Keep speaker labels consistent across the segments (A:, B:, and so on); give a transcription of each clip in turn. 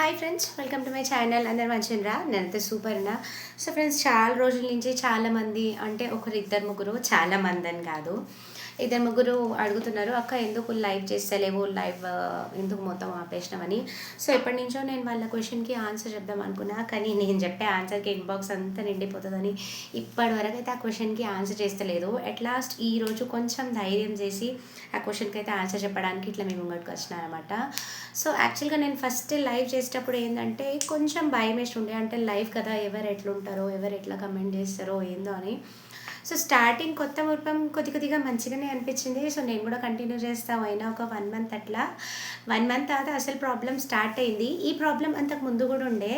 A: Hi friends welcome to my channel అందరు మంచిగా నేనైతే సూపర్ ఉన్నా. సో ఫ్రెండ్స్ చాలా రోజుల నుంచి చాలామంది అంటే ఒకరు ఇద్దరు ముగ్గురు చాలామంది అని కాదు. ఇద్దరు ముగ్గురు అడుగుతున్నారు అక్క ఎందుకు లైవ్ చేస్తలేవు? లైవ్ ఎందుకు మొత్తం ఆపేసినామని సో ఎప్పటి నుంచో నేను వాళ్ళ క్వశ్చన్కి ఆన్సర్ చెప్దాం అనుకున్నా కానీ నేను చెప్పే ఆన్సర్కి ఇన్బాక్స్ అంతా నిండిపోతుందని ఇప్పటి వరకు అయితే ఆ క్వశ్చన్కి ఆన్సర్ చేస్తలేదు. అట్ లాస్ట్ ఈ రోజు కొంచెం ధైర్యం చేసి ఆ క్వశ్చన్కి అయితే ఆన్సర్ చెప్పడానికి ఇట్లా మేము ముంగడికి వచ్చినారనమాట అనమాట సో యాక్చువల్గా నేను ఫస్ట్ లైవ్ చేసి చేసేటప్పుడు ఏంటంటే కొంచెం భయం వేసి ఉండే. అంటే లైఫ్ కదా ఎవరు ఎట్లుంటారో ఎవరు ఎట్లా కమెంట్ చేస్తారో ఏందో అని. సో స్టార్టింగ్ కొత్త మురిపం కొద్ది కొద్దిగా మంచిగానే అనిపించింది. సో నేను కూడా కంటిన్యూ చేస్తాం. అయినా ఒక వన్ మంత్ అట్లా. వన్ మంత్ తర్వాత అసలు ప్రాబ్లం స్టార్ట్ అయింది. ఈ ప్రాబ్లం అంతకు ముందు కూడా ఉండే.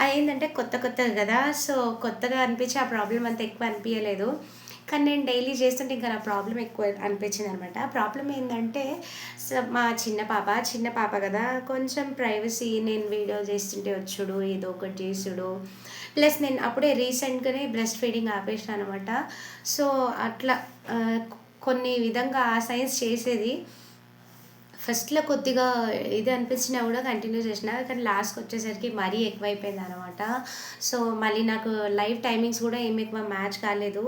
A: అది ఏంటంటే కొత్త కొత్తగా కదా. సో కొత్తగా అనిపించి ఆ ప్రాబ్లం అంత ఎక్కువ అనిపించలేదు. కానీ నేను డైలీ చేస్తుంటే ఇంకా నా ప్రాబ్లం ఎక్కువ అనిపించింది అనమాట ప్రాబ్లం ఏంటంటే మా చిన్న పాప చిన్న పాప కదా కొంచెం ప్రైవసీ నేను వీడియో చేస్తుంటే వచ్చుడు ఏదో ఒకటి చేసుడు ప్లస్ నేను అప్పుడే రీసెంట్గానే బ్రెస్ట్ ఫీడింగ్ ఆపేసిన అనమాట సో అట్లా కొన్ని విధంగా ఆ సైన్స్ చేసేది. ఫస్ట్లో కొద్దిగా ఇది అనిపించినా కూడా కంటిన్యూ చేసిన కానీ లాస్ట్కి వచ్చేసరికి మరీ ఎక్కువైపోయింది అనమాట సో మళ్ళీ నాకు లైవ్ టైమింగ్స్ కూడా ఏమి ఎక్కువ మ్యాచ్ కాలేదు.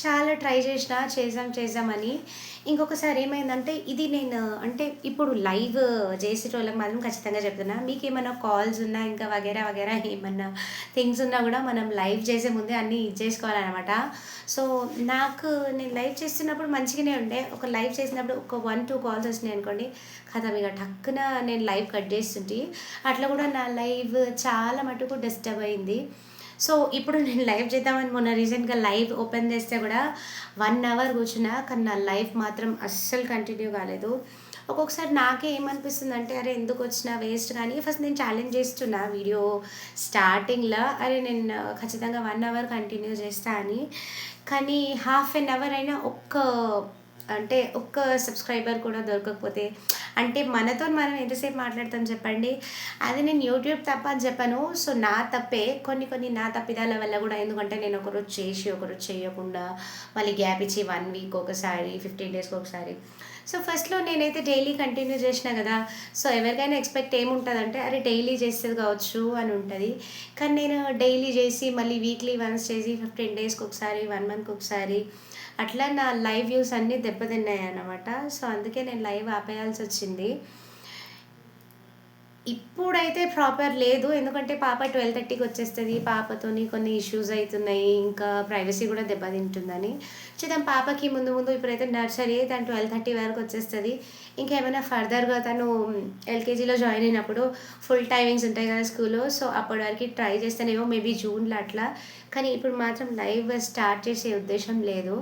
A: చాలా ట్రై చేసిన చేసాం చేసామని ఇంకొకసారి ఏమైందంటే ఇది నేను అంటే ఇప్పుడు లైవ్ చేసేటోళ్ళకి మాత్రం ఖచ్చితంగా చెప్తున్నా. మీకు ఏమైనా కాల్స్ ఉన్నా ఇంకా వగేరా వగేరా ఏమన్నా థింగ్స్ ఉన్నా కూడా మనం లైవ్ చేసే ముందే అన్నీ ఇది చేసుకోవాలన్నమాట. సో నాకు నేను లైవ్ చేస్తున్నప్పుడు మంచిగానే ఉండే. ఒక లైవ్ చేసినప్పుడు ఒక వన్ టూ కాల్స్ వచ్చినాయి అనుకోండి కదా ఇక టక్కున నేను లైవ్ కట్ చేస్తుంటే. అట్లా కూడా నా లైవ్ చాలా మటుకు డిస్టర్బ్ అయింది. సో ఇప్పుడు నేను లైవ్ చేద్దామని మొన్న రీసెంట్గా లైవ్ ఓపెన్ చేస్తే కూడా వన్ అవర్ కూర్చున్నా కానీ నా లైఫ్ మాత్రం అస్సలు కంటిన్యూ కాలేదు. ఒక్కొక్కసారి నాకే ఏమనిపిస్తుంది అంటే అరే ఎందుకు వచ్చినా వేస్ట్ కానీ ఫస్ట్ నేను ఛాలెంజ్ చేస్తున్నా వీడియో స్టార్టింగ్లో అరే నేను ఖచ్చితంగా వన్ అవర్ కంటిన్యూ చేస్తా అని. కానీ హాఫ్ అన్ అవర్ అయినా ఒక్క అంటే ఒక్క సబ్స్క్రైబర్ కూడా దొరకకపోతే అంటే మనతో మనం ఎంతసేపు మాట్లాడతాం చెప్పండి? అది నేను యూట్యూబ్ తప్ప అని చెప్పాను. సో నా తప్పే. కొన్ని కొన్ని నా తప్పిదాల వల్ల కూడా ఎందుకంటే నేను ఒకరోజు చేసి ఒకరోజు చేయకుండా మళ్ళీ గ్యాప్ ఇచ్చి వన్ వీక్ ఒకసారి ఫిఫ్టీన్ డేస్కి ఒకసారి సో ఫస్ట్లో నేనైతే డైలీ కంటిన్యూ చేసిన కదా సో ఎవరికైనా ఎక్స్పెక్ట్ ఏముంటుందంటే అరే డైలీ చేసేది కావచ్చు అని ఉంటుంది. కానీ నేను డైలీ చేసి మళ్ళీ వీక్లీ వన్స్ చేసి ఫిఫ్టీన్ డేస్కి ఒకసారి వన్ మంత్కి ఒకసారి అట్లా నా లైవ్ వ్యూస్ అన్నీ దెబ్బతిన్నాయి అన్నమాట సో అందుకే నేను లైవ్ ఆపేయాల్సి వచ్చింది ఇప్పుడైతే ప్రాపర్ లేదు. ఎందుకంటే పాప ట్వెల్వ్ థర్టీకి వచ్చేస్తుంది. పాపతోని కొన్ని ఇష్యూస్ అవుతున్నాయి ఇంకా ప్రైవసీ కూడా దెబ్బతింటుందని. చేద్దాం పాపకి ముందు ముందు ఇప్పుడైతే నర్సరీ తను ట్వెల్వ్ థర్టీ వరకు వచ్చేస్తుంది. ఇంకేమైనా ఫర్దర్గా తను ఎల్కేజీలో జాయిన్ అయినప్పుడు ఫుల్ టైమింగ్స్ ఉంటాయి కదా స్కూల్లో. సో అప్పటి వరకు ట్రై చేస్తానేమో మేబీ జూన్లో అట్లా. కానీ ఇప్పుడు మాత్రం లైవ్ స్టార్ట్ చేసే ఉద్దేశం లేదు.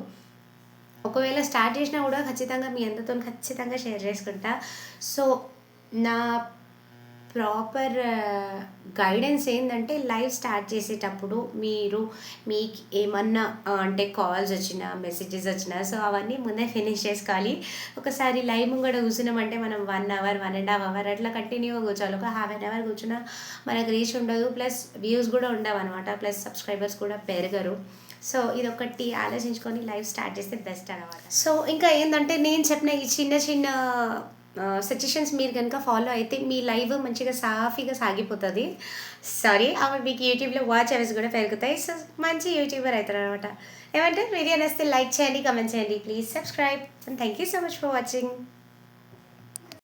A: ఒకవేళ స్టార్ట్ చేసినా కూడా ఖచ్చితంగా మీ అందరితో ఖచ్చితంగా షేర్ చేసుకుంటా. సో నా ప్రాపర్ గైడెన్స్ ఏంటంటే లైవ్ స్టార్ట్ చేసేటప్పుడు మీరు మీకు ఏమన్నా అంటే కాల్స్ వచ్చినా మెసేజెస్ వచ్చినా సో అవన్నీ ముందే ఫినిష్ చేసుకోవాలి. ఒకసారి లైవ్ ముంగడ కూర్చున్నామంటే మనం one hour one and half hour అట్లా కంటిన్యూగా కూర్చోవాలి. ఒక హాఫ్ అన్ అవర్ కూర్చున్నా మనకు రీచ్ ఉండదు ప్లస్ వ్యూస్ కూడా ఉండవు అనమాట ప్లస్ సబ్స్క్రైబర్స్ కూడా పెరగరు. సో ఇది ఒకటి ఆలోచించుకొని లైవ్ స్టార్ట్ చేస్తే బెస్ట్ అనమాట సో ఇంకా ఏంటంటే నేను చెప్పిన ఈ చిన్న చిన్న సజెషన్స్ మీరు కనుక ఫాలో అయితే మీ లైవ్ మంచిగా సాఫీగా సాగిపోతుంది. సారీ అవి మీకు యూట్యూబ్లో వాచ్ అవర్స్ కూడా పెరుగుతాయి. సో మంచి యూట్యూబర్ అవుతారు అనమాట ఏమంటే వీడియో నచ్చితే లైక్ చేయండి కమెంట్ చేయండి. Please subscribe and thank you so much for watching